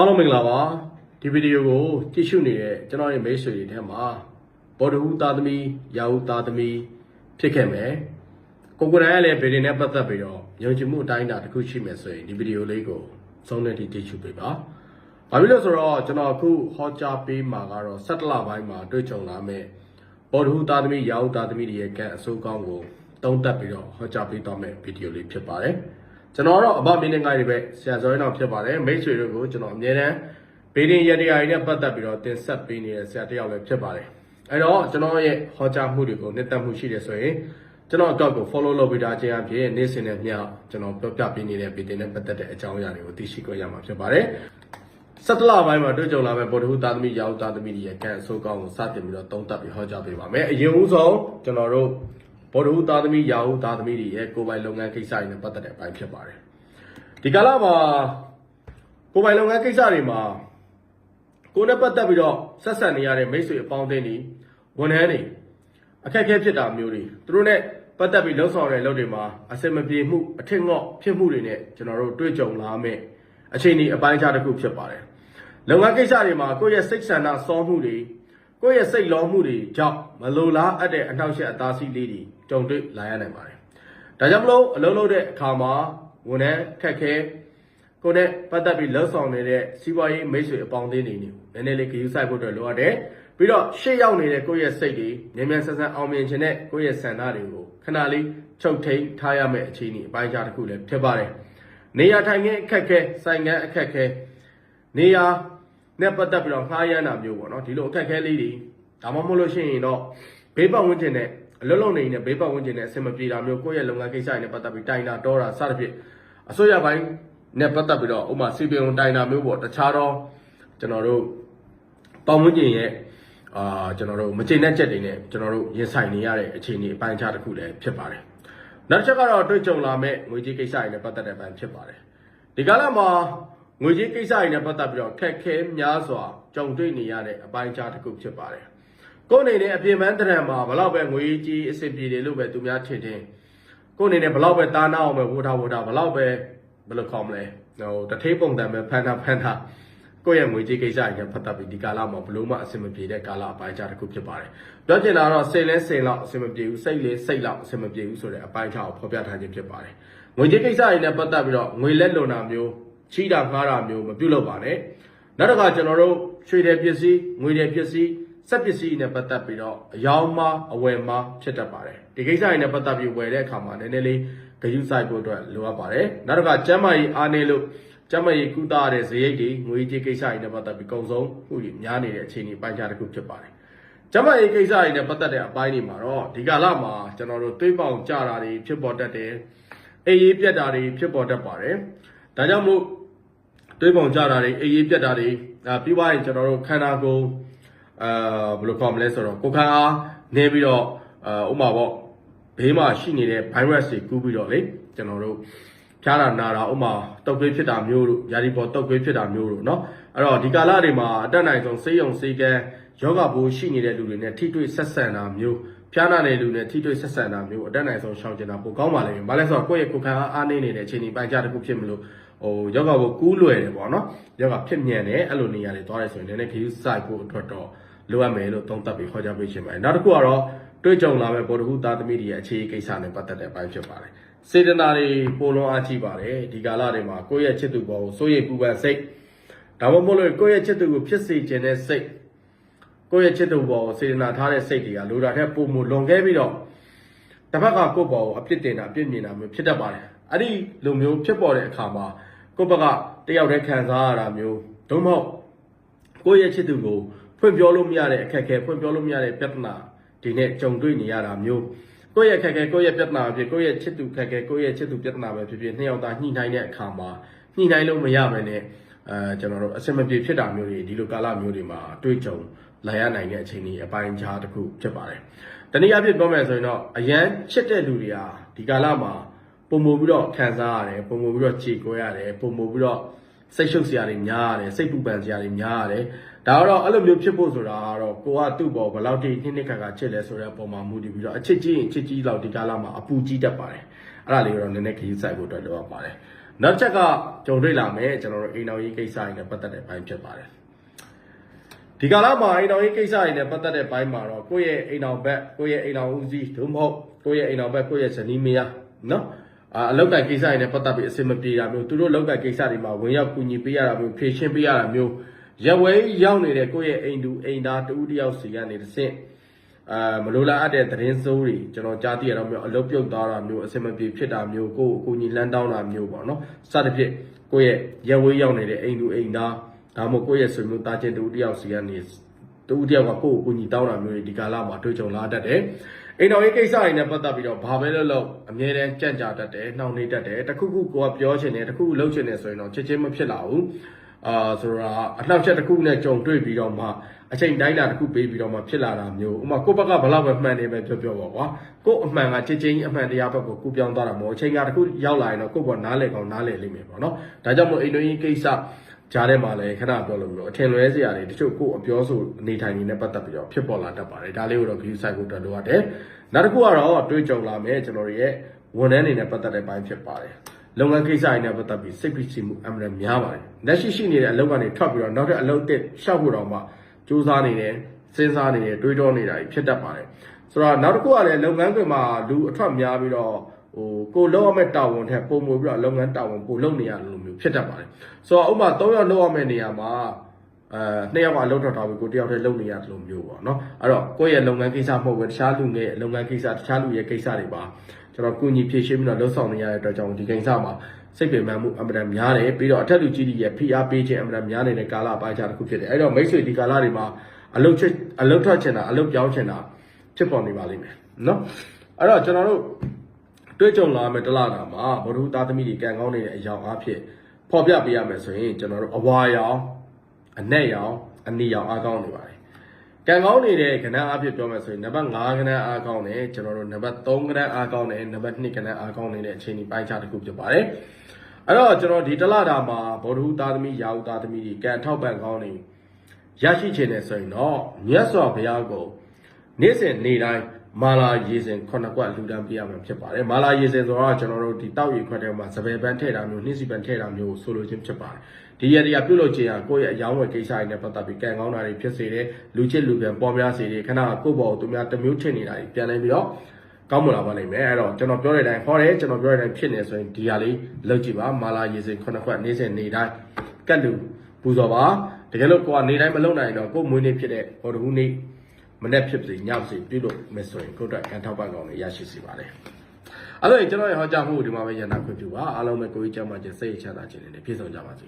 အားလုံးမင်္ဂလာပါဒီဗီဒီယိုကိုကြည့်ရှုနေတဲ့ကျွန်တော်ရဲ့မိတ်ဆွေတွေထဲမှာဘော်ဒဟူသားသမီးရာဟုသားသမီးဖြစ်ခဲ့မယ်ကိုကိုရိုင်းကလည်းဗီဒီယိုနဲ့ပတ်သက်ပြီးတော့ယုံကြည်မှုအတိုင်းအတာတစ်ခုရှိမယ်ဆိုရင်ဒီဗီဒီယိုလေးကိုဆုံးတဲ့ထိကြည့်ရှုပေးပါဘာဖြစ်လို့ဆိုတော့ကျွန်တော်အခုဟောကြားပေးမှာကတော့ဆက်တလပိုင်းမှာတွေ့ကြုံလာမယ့်ဘော်ဒဟူသားသမီးရာဟုသားသမီးတွေရဲ့ကံအဆိုးကောင်းကိုတုံးတက်ပြီးတော့ဟောကြားပေးတော့မယ့်ဗီဒီယိုလေးဖြစ်ပါတယ် ကျွန်တော်တော့အဘမင်းနဲ့ငါတွေပဲဆရာဇော်ရင်အောင်ဖြစ်ပါတယ်မိတ်ဆွေတို့ကိုကျွန်တော်အမြဲတမ်းဘေးဒင်ရတရားတွေနဲ့ပတ်သက်ပြီးတော့တင်ဆက်ပေးနေတဲ့ဆရာတစ်ယောက်လည်းဖြစ်ပါတယ်အဲ့တော့ကျွန်တော်ရဲ့ဟောကြားမှုတွေကိုနှစ်သက်မှုရှိတယ်ဆိုရင်ကျွန်တော်အကောက်ကို follow လုပ်ပေးတာခြင်းအပြင်နေ့စဉ်နဲ့မျှကျွန်တော်ပြောပြပေးနေတဲ့ဘေးဒင်နဲ့ပတ်သက်တဲ့အကြောင်းအရာတွေကိုသိရှိကြရမှာဖြစ်ပါတယ်စက်တလပိုင်းမှာတွေ့ကြုံလာမဲ့ဗုဒ္ဓဟူသားသမီးရောက်သားသမီးတွေရဲ့ကံအဆိုးကောင်းကိုစတင်ပြီးတော့သုံးသပ်ပြီးဟောကြားပေးပါမယ်အရင်ဦးဆုံးကျွန်တော်တို့ ဗုဒ္ဓဟူသားသမီးရာဟုသားသမီးတွေရဲ့ကိုယ်ပိုင်လုပ်ငန်းကိစ္စတွေနဲ့ပတ်သက်တဲ့အပိုင်းဖြစ်ပါတယ်ဒီကာလမှာကိုယ်ပိုင်လုပ်ငန်းကိစ္စတွေမှာကိုယ်နဲ့ပတ်သက်ပြီးတော့ဆက်ဆံနေရတဲ့မိတ်ဆွေအပေါင်းအသင်းတွေဝန်ထမ်းတွေအခက်အခဲဖြစ်တာမျိုးတွေသူတို့နဲ့ပတ်သက်ပြီးလှုပ်ဆောင်တဲ့လုပ်တွေမှာအစင်မပြေမှုအထင်ငေါ့ဖြစ်မှုတွေနဲ့ကျွန်တော်တို့တွေ့ကြုံလာမယ့်အခြေအနေအပိုင်းခြားတစ်ခုဖြစ်ပါတယ်လုပ်ငန်းကိစ္စတွေမှာကိုယ့်ရဲ့စိတ်ဆန္ဒစောမှုတွေ ကိုယ့်ရဲ့စိတ်လောမှုတွေကြောင့်မလိုလားအပ်တဲ့အနှောက်အယှက်အသားစီးလေးတွေကြုံတွေ့လာရနိုင်ပါတယ်ဒါကြောင့်မလို့အလုံးလုံးတဲ့အခါမှာဝန်ထမ်းခက်ခဲကိုယ်နဲ့ပတ်သက်ပြီးလှုပ်ဆောင်နေတဲ့စီးပွားရေးမိတ်ဆွေအပေါင်းအသင်းတွေနေနည်းနည်းလေးဂရုစိုက်ဖို့အတွက်လိုအပ်တယ်။ပြီးတော့ရှေ့ရောက်နေတဲ့ကိုယ့်ရဲ့စိတ်တွေမြန်မြန်ဆန်ဆန်အောင်မြင်ခြင်းနဲ့ကိုယ့်ရဲ့ဆန္ဒတွေကိုခဏလေးချုပ်ထိန်ထားရမယ့်အခြေအနေအပိုင်းခြားတစ်ခုလည်းဖြစ်ပါတယ်။နေရာထိုင်ခင်းအခက်ခဲဆိုင်ငန်းအခက်ခဲနေရာ နဲ့ပတ်သက်ပြီးတော့ငှားရမ်းတာမျိုးပေါ့နော်ဒီလိုအခက်ခဲလေးတွေဒါမှမဟုတ်လို့ရှိရင်တော့ဘေးပတ်ဝန်းကျင်နဲ့အလွတ်လုံနေတဲ့ဘေးပတ်ဝန်းကျင်နဲ့အဆင်မပြေတာမျိုးကိုယ့်ရဲ့လုပ်ငန်းကိစ္စတွေနဲ့ပတ်သက်ပြီးတိုင်တာတောတာစသဖြင့်အစိုးရပိုင်းနဲ့ပတ်သက်ပြီးတော့ဥပမာစီပင်ုံတိုင်တာမျိုးပေါ့တခြားတော့ကျွန်တော်တို့ပတ်ဝန်းကျင်ရဲ့အာကျွန်တော်တို့မကျေနပ်ချက်တွေနဲ့ကျွန်တော်တို့ရင်ဆိုင်နေရတဲ့အခြေအနေအပိုင်းအခြားတစ်ခုလည်းဖြစ်ပါတယ်နောက်တစ်ချက်ကတော့တွေ့ကြုံလာမဲ့ငွေကြေးကိစ္စတွေနဲ့ပတ်သက်တဲ့ပိုင်းဖြစ်ပါတယ်ဒီကာလမှာ ငွေကြေးကိစ္စတွေနဲ့ပတ်သက်ပြီးတော့ခက်ခဲများစွာကြုံတွေ့နေရတဲ့အပိုင်းအခြားတစ်ခုဖြစ်ပါတယ်ကိုယ်အနေနဲ့အပြင်ပန်းတရံမှာဘလောက်ပဲငွေကြီးအဆင်ပြေတယ်လို့ပဲသူများထင်ထင်ကိုယ်အနေနဲ့ဘလောက်ပဲတာနာအောင်ပဲဝထားဝထားဘလောက်ပဲဘယ်လိုခေါ်မလဲဟိုတထေးပုံတံပဲဖန်တာဖန်တာကိုယ့်ရဲ့ငွေကြီးကိစ္စတွေနဲ့ပတ်သက်ပြီးဒီကာလမှာဘလို့မှအဆင်မပြေတဲ့ကာလအပိုင်းခြားတစ်ခုဖြစ်ပါတယ်ပြောချင်တာကတော့စိတ်လဲစိတ်လောက်အဆင်မပြေဘူးစိတ်လဲစိတ်လောက်အဆင်မပြေဘူးဆိုတဲ့အပိုင်းခြားကိုဖော်ပြထားခြင်းဖြစ်ပါတယ်ငွေကြီးကိစ္စတွေနဲ့ပတ်သက်ပြီးတော့ငွေလက်လွန်တာမျိုး ချီးတာငှားတာမျိုးမပြုလုပ်ပါနဲ့နောက်တစ်ခါကျွန်တော်တို့ရွှေတယ်ပစ္စည်းငွေတယ်ပစ္စည်းစက်ပစ္စည်းနဲ့ပတ်သက်ပြီးတော့အယောင်မအဝယ်မဖြစ်တတ်ပါတယ်ဒီကိစ္စတွေနဲ့ပတ်သက်ပြီးဝယ်တဲ့အခါမှာနည်းနည်းလေးဂရုစိုက်ဖို့အတွက်လိုအပ်ပါတယ်နောက်တစ်ခါကျမ်းမာရေးအားနည်းလို့ကျမ်းမာရေးကုသရတဲ့ဇယိတ်တွေငွေကြေးကိစ္စတွေနဲ့ပတ်သက်ပြီးကုံဆုံးမှုတွေများနေတဲ့အခြေအနေပိုင်းခြားတစ်ခုဖြစ်ပါတယ်ကျမ်းမာရေးကိစ္စတွေနဲ့ပတ်သက်တဲ့အပိုင်းတွေမှာတော့ဒီကာလမှာကျွန်တော်တို့သွေးပေါင်ကြတာတွေဖြစ်ပေါ်တတ်တယ်အေးရေးပြတ်တာတွေဖြစ်ပေါ်တတ်ပါတယ်ဒါကြောင့်မို့ သွေးပေါင်ကြတာတွေအေးရေးပြတ်တာတွေအာပြီးသွားရင်ကျွန်တော်တို့ခန္ဓာကိုယ် အာဘယ်လိုခေါ်မလဲဆိုတော့ကိုယ်ခံအားနေပြီးတော့အာဥမာပေါ့ဘေးမှာရှိနေတဲ့ virus တွေကူးပြီးတော့လေကျွန်တော်တို့ဖျားတာနာတာဥမာတုပ်ကွေးဖြစ်တာမျိုးတို့ယာဒီပေါ်တုပ်ကွေးဖြစ်တာမျိုးတို့เนาะအဲ့တော့ဒီကာလတွေမှာအတက်နိုင်ဆုံးစေးရုံစေးကန်းယောဂဘိုးရှိနေတဲ့လူတွေနဲ့ထိတွေ့ဆက်ဆံတာမျိုးဖျားနာတဲ့လူနဲ့ထိတွေ့ဆက်ဆံတာမျိုးအတက်နိုင်ဆုံးရှောင်ကျင်တာပိုကောင်းပါလိမ့်မယ်။ဘာလဲဆိုတော့ကိုယ့်ရဲ့ကိုယ်ခံအားအားနေနေတဲ့အချိန်ဒီပိုင်းခြားတစ်ခုဖြစ်မလို့ ဟိုယောဂဘိုးကူးလွယ်တယ်ပေါ့နော်။ယောဂဖြစ်မြန်တယ်အဲ့လိုနေရာတွေသွားရဲဆိုရင်လည်းခရီးစိုက်ဖို့အတွက်တော့လိုအပ်မယ်လို့သုံးသပ်ပြီးခေါ်ကြပေးခြင်းပါတယ်နောက်တစ်ခုကတော့တွေ့ကြုံလာမဲ့ဗောဓဟုသားသမီးတွေရဲ့အခြေအနေကိစ္စနဲ့ပတ်သက်တဲ့အပိုင်းဖြစ်ပါတယ်စေတနာတွေပိုလွန်အားကြီးပါတယ်ဒီကာလတွေမှာကိုယ့်ရဲ့ချစ်သူပေါ်ကိုစိုးရိမ်ပူပန်စိတ်ဒါမှမဟုတ်လို့ကိုယ့်ရဲ့ချစ်သူကိုဖြစ်စေခြင်းတဲ့စိတ်ကိုယ့်ရဲ့ချစ်သူပေါ်ကိုစေတနာထားတဲ့စိတ်တွေကလိုတာထက်ပိုမိုလွန်ခဲ့ပြီးတော့တစ်ဖက်ကကိုယ့်ပေါ်ကိုအပြစ်တင်တာအပြစ်မြင်တာမျိုးဖြစ်တတ်ပါတယ်အဲ့ဒီလိုမျိုးဖြစ်ပေါ်တဲ့အခါမှာ ကိုယ့်ဘက်ကတယောက်တည်းခံစားရတာမျိုးဒုမဟုတ်ကိုယ့်ရဲ့ချစ်သူကိုဖွင့်ပြောလို့မရတဲ့အခက်အခဲဖွင့်ပြောလို့မရတဲ့ပြဿနာဒီနဲ့ကြုံတွေ့နေရတာမျိုးကိုယ့်ရဲ့အခက်အခဲကိုယ့်ရဲ့ပြဿနာပဲဖြစ်ကိုယ့်ရဲ့ချစ်သူခက်ခဲကိုယ့်ရဲ့ချစ်သူပြဿနာပဲဖြစ်ဖြစ်နှစ်ယောက်သားညှိနှိုင်းတဲ့အခါမှာညှိနှိုင်းလို့မရဘဲနဲ့အဲကျွန်တော်တို့အစမပြေဖြစ်တာမျိုးတွေဒီလိုကာလမျိုးတွေမှာတွေ့ကြုံလာရနိုင်တဲ့အချိန်ကြီးအပိုင်းခြားတစ်ခုဖြစ်ပါတယ်။တနည်းအားဖြင့်ပြောမယ်ဆိုရင်တော့အရန်ချစ်တဲ့လူတွေဟာဒီကာလမှာ ပုံမပြီးတော့ခံစားရတယ်ပုံမပြီးတော့ခြေကွဲရတယ်ပုံမပြီးတော့စိတ်ရှုပ်စရာတွေများရတယ်စိတ်ပူပန်စရာတွေများရတယ်ဒါတော့အဲ့လိုမျိုးဖြစ်ဖို့ဆိုတာကတော့ကိုကသူ့ဘောဘယ်လောက်ထိနှိမ့်နှိမ့်ခါခါချစ်လဲဆိုတဲ့အပေါ်မှာမူတည်ပြီးတော့အချစ်ကြီးရင်အချစ်ကြီးလောက်ဒီကာလမှာအပူကြီးတတ်ပါတယ်အဲ့ဒါလေးကတော့နည်းနည်းခရီးဆိုင်ဖို့အတွက်လိုအပ်ပါတယ်နောက်ချက်ကကြုံတွေ့လာမယ်ကျွန်တော်တို့အိမ်တော်ရေးကိစ္စတွေနဲ့ပတ်သက်တဲ့ဘိုင်းဖြစ်ပါတယ်ဒီကာလမှာအိမ်တော်ရေးကိစ္စတွေနဲ့ပတ်သက်တဲ့ဘိုင်းမှာတော့ကိုယ့်ရဲ့အိမ်တော်ဘက်ကိုယ့်ရဲ့အိမ်တော်ဦးစီးသို့မဟုတ်ကိုယ့်ရဲ့အိမ်တော်ဘက်ကိုယ့်ရဲ့ဇနီးမယားနော် အာအလောက်ကကိစ္စတွေနဲ့ပတ်သက်ပြီးအဆင်မပြေတာမျိုးသူတို့လောက်ကကိစ္စတွေမှာဝင်ရောက်ကူညီပေးရတာမျိုးဖြည့်ရှင်းပေးရတာမျိုးရဝဲရောက်နေတဲ့ကိုယ့်ရဲ့အိမ်သူအိမ်သားတူတယောက်စီကနေတစ်ဆင့်အာမလိုလားအပ်တဲ့သတင်းစိုးတွေကျွန်တော်ကြားသိရတော့မျိုးအလုတ်ပြုတ်သွားတာမျိုးအစင်မပြေဖြစ်တာမျိုးကိုယ့်အကူကြီးလမ်းတောင်းတာမျိုးပေါ့နော်စသဖြင့်ကိုယ့်ရဲ့ရဝေးရောက်နေတဲ့အိမ်သူအိမ်သားဒါမှမဟုတ်ကိုယ့်ရဲ့ဆွေမျိုးသားချင်းတူတယောက်စီကနေတူတယောက်ကကိုယ့်အကူကြီးတောင်းတာမျိုးတွေဒီကာလမှာတွေ့ကြုံလာတတ်တယ် အိမ်တော်ရေးကိစ္စတွေနဲ့ပတ်သက်ပြီးတော့ဘာပဲလုပ်လို့အမြဲတမ်းကြံ့ကြာတတ်တယ်နှောင့်နှေးတတ်တယ်တခုခုကိုကပြောချင်တယ်တခုခုလုပ်ချင်တယ်ဆိုရင်တော့ချက်ချင်းမဖြစ်လာဘူးအာဆိုတာအနှောက်အယှက်တစ်ခုနဲ့ကြုံတွေ့ပြီးတော့မှအချိန်တိုင်းတာတစ်ခုပေးပြီးတော့မှဖြစ်လာတာမျိုးဥပမာကိုယ့်ဘက်ကဘလောက်ပဲမှန်နေပဲပြောပြောပါကွာကိုယ့်အမှန်ကချက်ချင်းအမှန်တရားဘက်ကိုကူပြောင်းသွားတာမဟုတ်အချိန်ကတစ်ခုရောက်လာရင်တော့ကိုယ့်ဘောနားလေကောင်းနားလေလိမ့်မယ်ပေါ့နော်ဒါကြောင့်မို့အိမ်တွင်းကြီးကိစ္စ ကြားထဲမှာလည်းခဏပြောလို့မျိုးအထင်လွဲစရာတွေတချို့ကိုယ့်အပြောဆိုအနေထိုင်နေနဲ့ပတ်သက်ပြီးတော့ဖြစ်ပေါ်လာတတ်ပါတယ်ဒါလေးကိုတော့ view site ကိုတက်လို့ရတယ်နောက်တစ်ခုကတော့တွေးကြုံလာမယ်ကျွန်တော်တို့ရဲ့ဝန်ထမ်းတွေနဲ့ပတ်သက်တဲ့ဘိုင်းဖြစ်ပါတယ်လုပ်ငန်းကိစ္စတွေနဲ့ပတ်သက်ပြီးစိတ်ဖိစီးမှုအမှန်တများပါတယ်။လက်ရှိရှိနေတဲ့အလုပ်ကနေထွက်ပြီးတော့နောက်ထပ်အလုပ်တစ်ရှောက်ဖို့တော့မှစူးစမ်းနေတယ်စဉ်းစားနေတယ်တွေးတောနေတာကြီးဖြစ်တတ်ပါတယ်။ဆိုတော့နောက်တစ်ခုကလည်းလုပ်ငန်းခွင်မှာလူအထွက်များပြီးတော့ ဟိုကိုလောက်ရမယ့်တာဝန်ထက်ပုံမူပြီးတော့လုပ်ငန်းတာဝန်ပိုလုပ်နေရလို့မျိုးဖြစ်တတ်ပါတယ်။ဆိုတော့ဥပမာ၃ယောက်လောက်ရမယ့်နေရာမှာအဲနှစ်ယောက်ကအလုပ်ထွက်ထားပြီးကိုတယောက်တည်းလုပ်နေရတယ်လို့မျိုးပေါ့နော်အဲ့တော့ကိုယ့်ရဲ့လုပ်ငန်းကိစ္စမဟုတ်ဘူးတခြားလူငယ်လုပ်ငန်းကိစ္စတခြားလူရဲ့ကိစ္စတွေပါကျွန်တော်ကုညီဖြည့်ရှင်းပြီးတော့လှုပ်ဆောင်နေရတဲ့အတွက်ကြောင့်ဒီကိစ္စမှာစိတ်ပင်ပန်းမှုအမှန်တမ်းများတယ်ပြီးတော့အထက်လူကြီးတွေရဲ့ဖိအားပေးခြင်းအမှန်တမ်းများနေတဲ့ကာလအပိုင်းခြားတစ်ခုဖြစ်တယ်အဲ့တော့မိတ်ဆွေဒီကာလတွေမှာအလုပ်ချက်အလုပ်ထွက်ချင်တာအလုပ်ပြောင်းချင်တာဖြစ်ပေါ်နေပါလိမ့်မယ်နော်အဲ့တော့ကျွန်တော်တို့ တွေ့ကြုံလာမယ့်တလားတာမှာဘ ᱹ သားသမီးတွေကံကောင်းနေတဲ့အကြောင်းအဖြစ်ဖော်ပြပေးရမယ်ဆိုရင်ကျွန်တော်တို့အဝါရောင်အနက်ရောင်အနီရောင်အားကောင်းနေပါတယ်ကံကောင်းနေတဲ့ကဏ္ဍအဖြစ်ပြောမယ်ဆိုရင်နံပါတ်5ကဏ္ဍအားကောင်းတယ်ကျွန်တော်တို့နံပါတ်3ကဏ္ဍအားကောင်းတယ်နံပါတ်2ကဏ္ဍအားကောင်းနေတဲ့အခြေအနေပိုင်းခြားတစ်ခုဖြစ်ပါတယ်အဲ့တော့ကျွန်တော်ဒီတလတာမှာဘောဓဟုသားသမီးရာဟုသားသမီးတွေကံထောက်ပံ့ကောင်းနေရရှိခြင်းနဲ့ဆိုရင်တော့မြတ်စွာဘုရားကိုနေ့စဉ်နေ့တိုင်း မာလာရေစင်ခုနှစ်ကွက်လူတန်းပြရမှာဖြစ်ပါတယ်မာလာရေစင်ဆိုတော့ကျွန်တော်တို့ဒီတောက်ရီခွက်ထဲမှာစပယ်ပန်းထည့်တာမျိုးနှင်းစီပန်းထည့်တာမျိုးဆိုလိုခြင်းဖြစ်ပါတယ်ဒီရတရားပြုလုပ်ခြင်းဟာကိုယ့်ရဲ့အယောင်းဝယ်ကိစ္စတွေနဲ့ပတ်သက်ပြီးကံကောင်းတာတွေဖြစ်စေတယ်လူချစ်လူပြန်ပေါ်များစေတယ်ခဏကိုယ့်ဘောကိုသူများတစ်မျိုးထင်နေတာတွေပြန်လဲပြီးတော့ကောင်းမွန်လာပါလိမ့်မယ်အဲ့တော့ကျွန်တော်ပြောတဲ့အတိုင်းဟောတယ်ကျွန်တော်ပြောတဲ့အတိုင်းဖြစ်နေဆိုရင်ဒီဟာလေးလုပ်ကြည့်ပါမာလာရေစင်ခုနှစ်ခွက်နေ့စဉ်နေ့တိုင်းကတ်လူပူဇော်ပါတကယ်လို့ကိုကနေတိုင်းမလုပ်နိုင်တော့ကိုယ်မွေးနေ့ဖြစ်တဲ့ဟောတခုနေ့ မနေ့ဖြစ်စေညဖြစ်စေပြုလုပ်မယ်ဆိုရင်ကိုယ့်အတွက်ကံထောက်ပံ့ကောင်းတွေရရှိစေပါတယ်အဲ့တော့ကျွန်တော်ရဲ့ဟောကြားမှုကိုဒီမှာပဲရန်နာခွင့်ပြုပါအားလုံးပဲကိုယ်ကြီးကျမ်းမာခြင်းစိတ်ချမ်းသာခြင်းတွေနဲ့ပြည့်စုံကြပါစေ